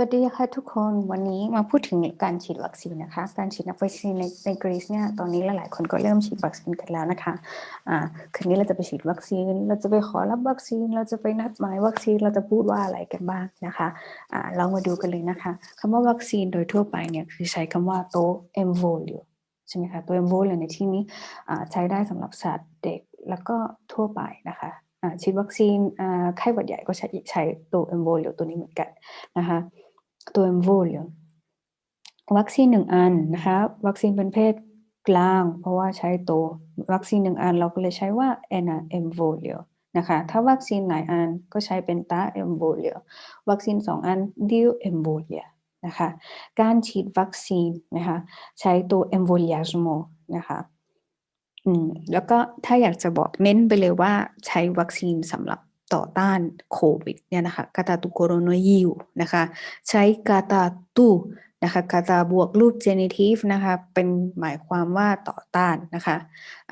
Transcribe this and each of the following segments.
วัสดีค่ะทุกคนวันนี้มาพูดถึงการฉีดวัคซีนนะคะ การฉีดวัคซีนในในกรีซเนี่ยตอนนี้หลายๆคนก็เริ่มฉีดวัคซีนกันแล้วนะคะอ่าคืนนี้เราจะไปฉีดวัคซีน เราจะไปขอรับวัคซีน เราจะไปนัดหมายวัคซีนเราจะพูดว่าอะไรกันบ้างนะคะอ่าเรามาดูกันเลยนะคะคำว่าวัคซีนโดยทั่วไปเนี่ยคือใช้คำว่าโตเอมโวลิใช่ไหมคะตัวเอมโวลิในที่นี้อ่าใช้ได้สำหรับสัตว์เด็กแล้วก็ทั่วไปนะคะฉีดวัคซีนไข้หวัดใหญ่ก็ใช้ใช้ตัวเอมโวลิตัวนี้เหมือนกันนะคะ ตัวเอมโวลวัคซีนหนึ่งอันนะคะวัคซีนเป็นเพศกลาง เพราะว่าใช้ตัววัคซีนหนึ่งอันเราก็เลยใช้ว่า n a m v o l i o นะคะถ้าวัคซีนหลายอันก็ใช้เป็น ta m v o l i o วัคซีนสองอัน dio m v o l i a นะคะการฉีดวัคซีนนะคะใช้ตัว m v o l i a s m o นะคะอืมแล้วก็ถ้าอยากจะบอกเน้นไปเลยว่าใช้วัคซีนสำหรับ ต่อต้านโควิดเนี่ยนะคะกาตาตุโคโรโนยิวนะคะใช้กาตาตุนะคะกาตาบวกรูปเจเนทีฟนะคะเป็นหมายความว่าต่อต้านนะคะ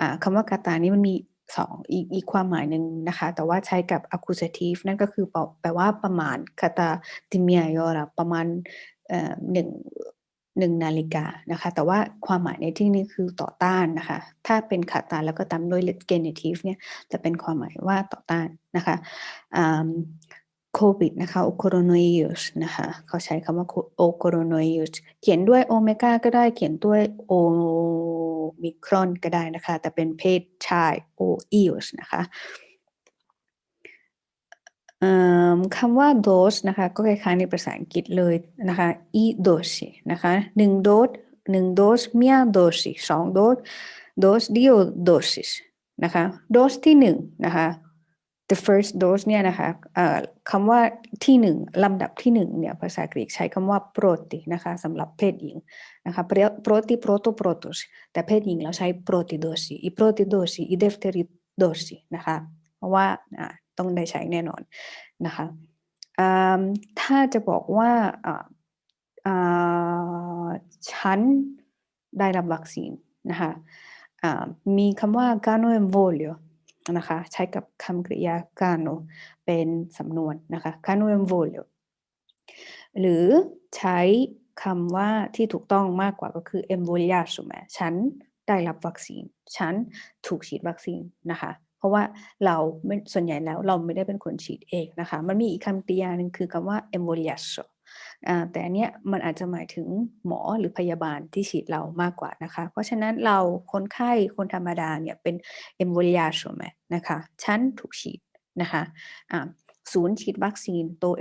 ะคำว่ากาตานี้มันมีสองอีกอีกความหมายหนึ่งนะคะ แต่ว่าใช้กับ accusative นั่นก็คือแปลว่าประมาณกาตาติเมียยอระประมาณหนึ่ง หนึ่งนาฬิกานะคะ แต่ว่าความหมายในที่นี้คือต่อต้านนะคะ ถ้าเป็นขาตาแล้วก็ตามด้วยเกเนทีฟเนี่ยจะเป็นความหมายว่าต่อต้านนะคะโควิดนะคะโอโคโรโนอิสนะคะเขาใช้คำว่าโอโคโรโนอิสเขียนด้วยโอเมก้าก็ได้เขียนด้วยโอมิครอนก็ได้นะคะ แต่เป็นเพศชายโออิสนะคะ คำว่า dose นะคะก็คล้ายๆในภาษาอังกฤษเลยนะคะ e dose นะคะหนึ่งโดสหนึ่งโดส mia dose สองโดส dose dio doses นะคะโดสที่หนึ่งนะคะ the first dose เนี่ยนะคะคำว่าที่หนึ่งลำดับที่หนึ่งเนี่ยภาษากรีกใช้คำว่า proti นะคะสำหรับเพศหญิงนะคะ proti proto protos แต่เพศหญิงเราใช้ proti dosi i proti dosi i defteri dosi นะคะเพราะว่า ต้องได้ใช้แน่นอนนะคะถ้าจะบอกว่าฉันได้รับวัคซีนนะคะมีคำว่า gano e v o l i o นะคะใช้กับคำกริยา gano เป็นสำนวนนะคะ gano e v o l i o หรือใช้คำว่าที่ถูกต้องมากกว่าก็คือ e m v o l i a s u m ฉันได้รับวัคซีน ฉันถูกฉีดวัคซีนนะคะ เพราะว่าเราส่วนใหญ่แล้วเราไม่ได้เป็นคนฉีดเองนะคะ มันมีอีกคำกริยาหนึ่งคือคำว่า e m b o l i a s o แต่อันเนี้ยมันอาจจะหมายถึงหมอหรือพยาบาลที่ฉีดเรามากกว่านะคะ เพราะฉะนั้นเราคนไข้คนธรรมดาเนี่ยเป็น e m b o l i a s o ไหมนะคะฉันถูกฉีดนะคะศูนย์ฉีดวัคซีนตัว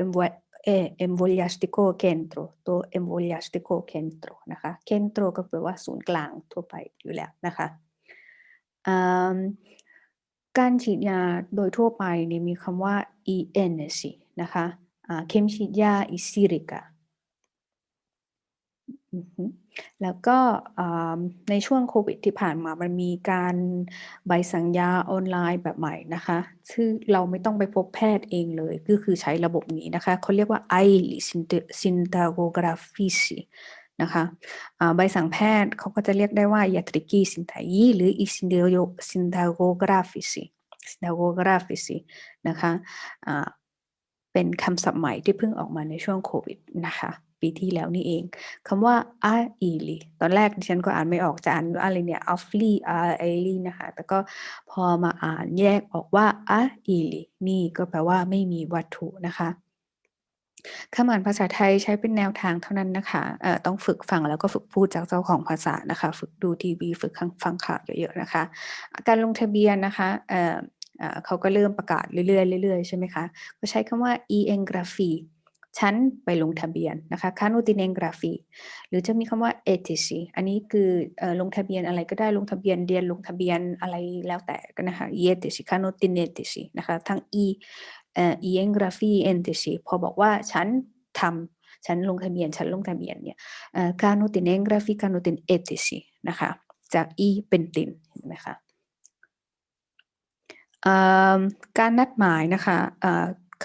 emvoliastico centro ตัว emvoliastico centro นะคะ centro ก็แปลว่าศูนย์กลางทั่วไปอยู่แล้วนะคะ การฉีดยาโดยทั่วไปเนี่ยมีคำว่า ENC นะคะเข็มฉีดยาอิซิริกาแล้วก็ในช่วงโควิดที่ผ่านมามันมีการใบสั่งยาออนไลน์แบบใหม่นะคะซึ่งเราไม่ต้องไปพบแพทย์เองเลย ก็คือใช้ระบบนี้นะคะเขาเรียกว่า i Syntagography นะคะใบสั่งแพทย์เขาก็จะเรียกได้ว่ายาตริกีสินไทยีหรืออิสินเดโยซินดาโกกราฟิซีซินดาโกกราฟิซีนะคะเป็นคำศัพท์ใหม่ที่เพิ่งออกมาในช่วงโควิดนะคะปีที่แล้วนี่เองคำว่าอาอีลีตอนแรกดิฉันก็อ่านไม่ออกจะอ่านอะไรเนี่ยอัฟลีอาเอลีนะคะแต่ก็พอมาอ่านแยกออกว่าอาอีลีนี่ก็แปลว่าไม่มีวัตถุนะคะ คำอ่านภาษาไทยใช้เป็นแนวทางเท่านั้นนะคะเอ่อต้องฝึกฟังแล้วก็ฝึกพูดจากเจ้าของภาษานะคะ ฝึกดูทีวี ฝึกฟังข่าวเยอะๆนะคะ การลงทะเบียนนะคะเอ่อเขาก็เริ่มประกาศเรื่อยๆเรื่อยๆใช่ไหมคะ ก็ใช้คำว่า e n g r a p h y ฉันไปลงทะเบียนนะคะคานูตินเองกราฟีหรือจะมีคำว่า etc อันนี้คือลงทะเบียนอะไรก็ได้ลงทะเบียนเรียนลงทะเบียนอะไรแล้วแต่กันนะคะ etc คานูติน etc นะคะทั้ง e เอ่อ e n g r a p h y etc พอบอกว่าฉันทำฉันลงทะเบียน ฉันลงทะเบียนเนี่ยคารโนตินเองกราฟีคารโนติน etc นะคะ จาก e เป็นตินเห็นไหมคะการนัดหมายนะคะ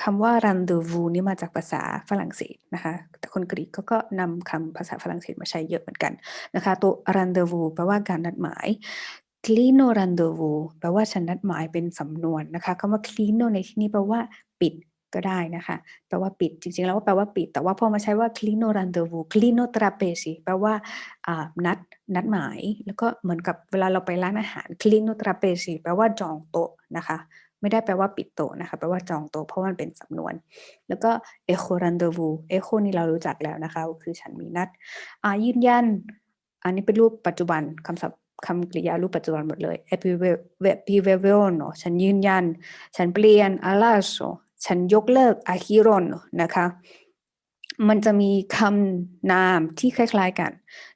คำว่า rendezvous นี่มาจากภาษาฝรั่งเศสนะคะ แต่คนกรีกเขาก็นำคำภาษาฝรั่งเศสมาใช้เยอะเหมือนกันนะคะ ตัว rendezvous แปลว่าการนัดหมาย clino rendezvous แปลว่าฉันนัดหมายเป็นสำนวนนะคะคำว่า clino ในที่นี้แปลว่าปิดก็ได้นะคะแปลว่าปิดจริงๆ แล้วแปลว่าปิด แต่ว่าพอมาใช้ว่า clino rendezvous clino trapezi แปลว่านัดนัดหมาย แล้วก็เหมือนกับเวลาเราไปร้านอาหาร clino trapezi แปลว่าจองโต๊ะนะคะ ไม่ได้แปลว่าปิดโต๊ะนะคะแปลว่าจองโต๊ะเพราะมันเป็นสำนวน แล้วก็ echo rendezvous echo นี่เรารู้จักแล้วนะคะ คือฉันมีนัดยืนยัน อันนี้เป็นรูปปัจจุบันคำศัพท์ คำกริยารูปปัจจุบันหมดเลย epivevono ฉันยืนยัน ฉันเปลี่ยน alaso ฉันยกเลิก ahirono นะคะ มันจะมีคำนามที่คล้ายๆกัน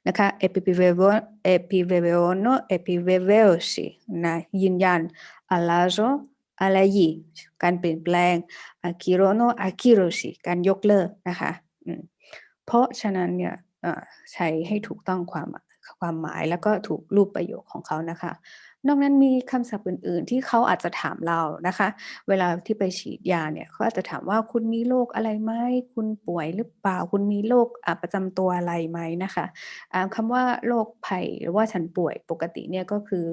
นะคะ epivevono epivevono epivevosi นะยืนยัน alasso alai การเปลี่ยนแปลง ahirono ahiroshi การยกเลิกนะคะ เพราะฉะนั้นเนี่ยใช้ให้ถูกต้องความ ความหมายแล้วก็ถูกรูปประโยคของเขานะคะ นอกนั้นมีคำศัพท์อื่น ๆ ที่เขาอาจจะถามเรานะคะ เวลาที่ไปฉีดยาเนี่ยเขาอาจจะถามว่าคุณมีโรคอะไรไหมคุณป่วยหรือเปล่า คุณมีโรคประจำตัวอะไรไหมนะคะอ่าคำว่าโรคภัยหรือว่าฉันป่วยปกติเนี่ยก็คือ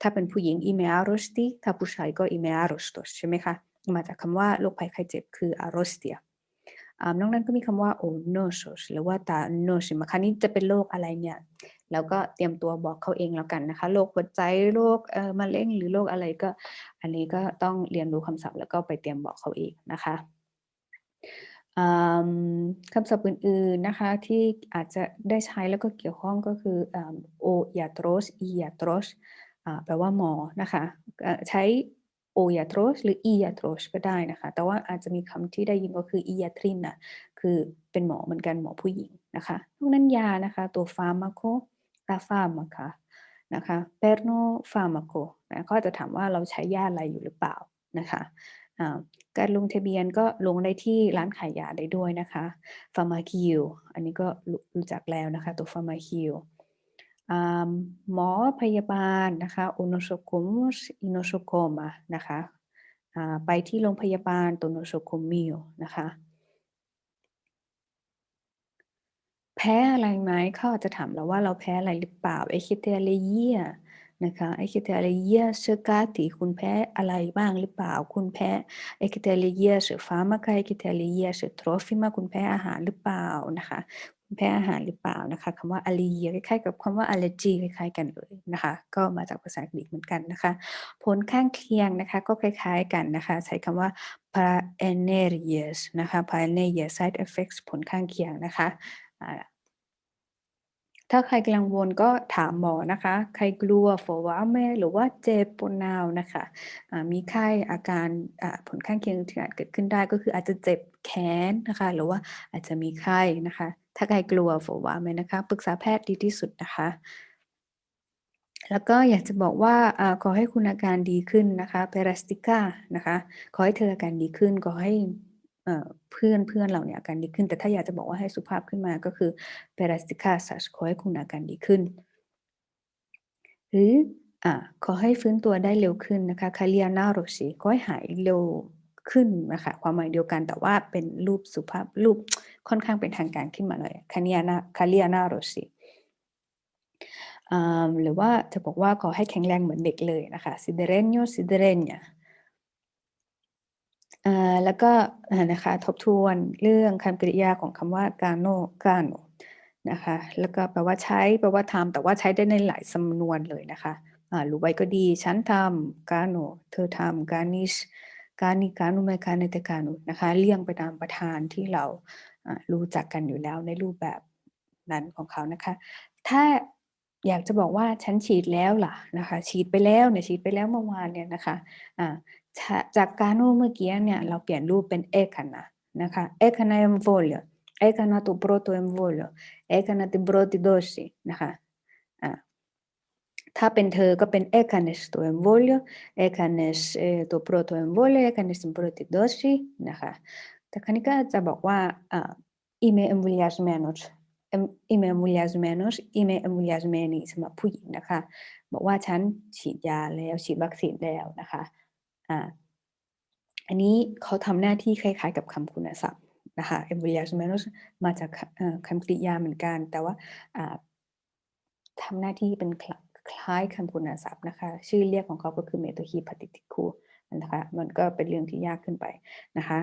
ถ้าเป็นผู้หญิง i me arrosti ถ้าผู้ชายก็ i me arrostos ใช่ไหมคะมาจากคำว่าโรคภัยไข้เจ็บคือ arrostia อ่านอกนั้นก็มีคำว่า oonosos หรือว่า ta nosi มาครานี้จะเป็นโรคอะไรเนี่ย แล้วก็เตรียมตัวบอกเขาเองแล้วกันนะคะ โรคหัวใจ โรคเอ่อมะเร็งหรือโรคอะไรก็ อันนี้ก็ต้องเรียนรู้คำศัพท์แล้วก็ไปเตรียมบอกเขาเองนะคะคำศัพท์อื่นๆนะคะที่อาจจะได้ใช้แล้วก็เกี่ยวข้องก็คือโอยาตรสอียาตรสแปลว่าหมอนะคะใช้โอยาตรสหรืออียาตรสก็ได้นะคะ แต่ว่าอาจจะมีคำที่ได้ยินก็คืออียาทรินนะคือเป็นหมอเหมือนกันหมอผู้หญิงนะคะนอกนั้นยานะคะ ตัวฟาร์มาโค ตาฟาร์มค่ะนะคะเปโนฟาร์มาโกนะก็จะถามว่าเราใช้ยาอะไรอยู่หรือเปล่านะคะการลงทะเบียนก็ลงได้ที่ร้านขายยาได้ด้วยนะคะฟาร์มาคิวอันนี้ก็รู้จักแล้วนะคะ ตัวฟาร์มาคิวหมอพยาบาลนะคะอโนโชโกมุสอิโนโชโกมานะคะไปที่โรงพยาบาลตัวโนโชโกมิโอนะคะ แพ้อะไรไหมเขาอาจจะถามเราว่าเราแพ้อะไรหรือเปล่าเอคิเทเลเยียนะคะเอคิเทเลเยียเชกาติคุณแพ้อะไรบ้างหรือเปล่า คุณแพ้เอคิเทเลเยียเชฟามาคาเอคิเทเลเยียเชทรอฟิมาคุณแพ้อาหารหรือเปล่านะคะคุณแพ้อาหารหรือเปล่านะคะคำว่าอ l ลีเยียคล้ายๆ กับคำว่าอ l ล r จีคล้ายๆ กันเลยนะคะ ก็มาจากภาษาอังกฤษเหมือนกันนะคะ ผลข้างเคียงนะคะก็คล้ายๆกันนะคะ ใช้คำว่า p a e n e r i a s นะคะ p a e n e r i a s side effects ผลข้างเคียงนะคะ ถ้าใครกังวลก็ถามหมอนะคะ ใครกลัวฝว่าแม่หรือว่าเจ็บปวดนาวนะคะะมีไข้อาการผลข้างเคียงที่อาจเกิดขึ้นได้ก็คืออาจจะเจ็บแขนนะคะ หรือว่าอาจจะมีไข้นะคะ ถ้าใครกลัวฝว่าแม่นะคะปรึกษาแพทย์ดีที่สุดนะคะแล้วก็อยากจะบอกว่าอขอให้คุณอาการดีขึ้นนะคะเปรัสติก้านะคะ ขอให้เธออาการดีขึ้น ขอให้ เพื่อนเพื่อนเราเนี่ยอาการดีขึ้น แต่ถ้าอยากจะบอกว่าให้สุภาพขึ้นมาก็คือ p e r a s t i c a s ขอให้คุณอาการดีขึ้น หรืออ่าขอให้ฟื้นตัวได้เร็วขึ้นนะคะคาเลียนาโรชิขอให้หายเร็วขึ้นนะคะความหมายเดียวกันแต่ว่าเป็นรูปสุภาพรูปค่อนข้างเป็นทางการขึ้นมาหน่อยคาเนียนาคาเลียนาโรชิหรือว่าจะบอกว่าขอให้แข็งแรงเหมือนเด็กเลยนะคะซิเดเรนโยซิเดเรนเนี่ย แล้วก็นะคะทบทวนเรื่องคำกริยาของคำว่ากาโนกาโนนะคะแล้วก็แปลว่าใช้แปลว่าทำแต่ว่าใช้ได้ในหลายสำนวนเลยนะคะรู้ไว้ก็ดี ฉันทำกาโนเธอทำกานิชกานิกานุไมกาเนตกานุนะคะเลี่ยงไปตามประธานที่เรารู้จักกันอยู่แล้วในรูปแบบนั้นของเขานะคะ ถ้าอยากจะบอกว่าฉันฉีดแล้วล่ะนะคะ ฉีดไปแล้วเนี่ยฉีดไปแล้วเมื่อวานเนี่ยนะคะะ จากการโนเมื่อกี้เนี่ยเราเปลี่ยนรูปเป็นเอคันะนะคะ เอคันะเอ็มโวลเอคันะตัวโปรโตเอ็มโวลเอคันะติโปรติโดสินะคะอ่าถ้าเป็นเธอก็เป็นเอคันสตัวเอ็มโวลเอคันสตัวโปรโตเอ็มโวลเอคันสติโปรติโดสินะคะแต่ครั้นี้ก็จะบอกว่าอ่าอีเมเอ็มวิลยาสเมนอสอีเมมูลยาสเมนอสอีเมมูลยาสเมนีสำหรับผู้หญิงนะคะบอกว่าฉันฉีดยาแล้วฉีดวัคซีนแล้วนะคะ อ่าอันนี้เขาทำหน้าที่คล้าย ๆ กับคำคุณศัพท์นะคะ e m b r y o s m e n o s มาจากคำกริยาเหมือนกัน แต่ว่าทำหน้าที่เป็นคล้ายคำคุณศัพท์นะคะ ชื่อเรียกของเขาก็คือเมโทฮีพาติติคูนะคะ มันก็เป็นเรื่องที่ยากขึ้นไปนะคะ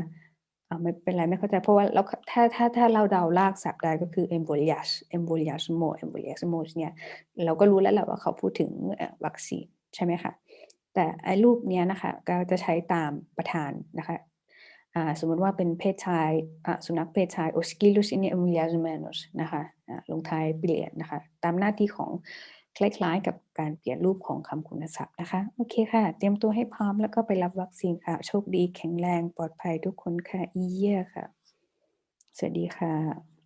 ไม่เป็นไรไม่เข้าใจเพราะว่าเราถ้าถ้าถ้าเราเดาลากศัพท์ได้ก็คือ emboliage emboliasmo emboliasmo เนี่ยเราก็รู้แล้วแหละว่าเขาพูดถึงวัคซีนใช่ไหมคะ แต่ไอ้รูปเนี้ยนะคะก็จะใช้ตามประธานนะคะสมมติว่าเป็นเพศชายสุนัขเพศชาย Oscillus in emboliasmenus นะคะลงท้ายเปลี่ยนนะคะ ตามหน้าที่ของคล้ายๆ กับการเปลี่ยนรูปของคำคุณศัพท์นะคะ โอเคค่ะ เตรียมตัวให้พร้อมแล้วก็ไปรับวัคซีนค่ะ โชคดีแข็งแรงปลอดภัยทุกคนค่ะ อีเย่ค่ะ สวัสดีค่ะ